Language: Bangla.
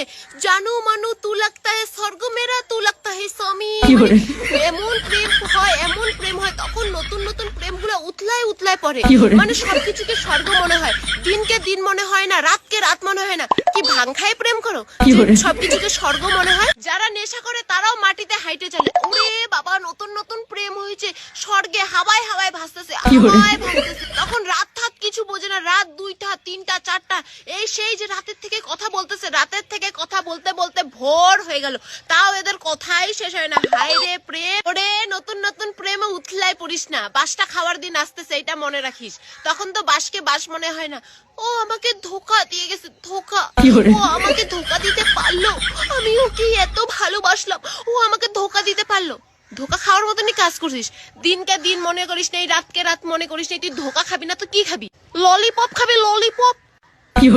করে জানু মানু তু লাগতা হে স্বর্গ মেরা তু লাগতা হে স্বামী এমন প্রেম হয় এমন প্রেম হয় তখন নতুন নতুন প্রেমগুলো উতলায় উতলায় পড়ে। মানে সবকিছুকে স্বর্গ মনে হয়। দিনকে দিন মনে হয় না রাতকে রাত মনে হয় না। কি ভাং খায় প্রেম করো? সবকিছুকে স্বর্গ মনে হয় যারা নেশা করে তারাও মাটিতে হাইটে চলে। ওরে বাবা নতুন নতুন প্রেম হয়েছে। স্বর্গে হাওয়ায় হাওয়ায় ভাসতেছে হাওয়ায় ভাসতেছে। তিনটা চারটা এই সেই যে রাতের থেকে কথা বলতেছে রাতের থেকে কথা বলতে বলতে ভোর হয়ে গেল। তাও এদের কথাই শেষ হয় না। হাই রে প্রেম। ওরে নতুন নতুন প্রেমে উথলাই পড়িস না। বাসটা খাওয়ার দিন আসতেছে এটা মনে রাখিস। তখন তো বাসকে বাস মনে হয় না। ও আমাকে ধোকা দিয়ে গেছে ধোকা। ও আমাকে ধোকা দিতে পারল। আমি ওকে এত ভালোবাসলাম। ও আমাকে ধোকা দিতে পারল। ধোকা খাওয়ার মতনই কাজ করছিস। দিনকে দিন মনে করিস না রাতকে রাত মনে করিস না তুই ধোকা খাবি না, তো কি খাবি? ললিপপ খাবি ললিপপ কি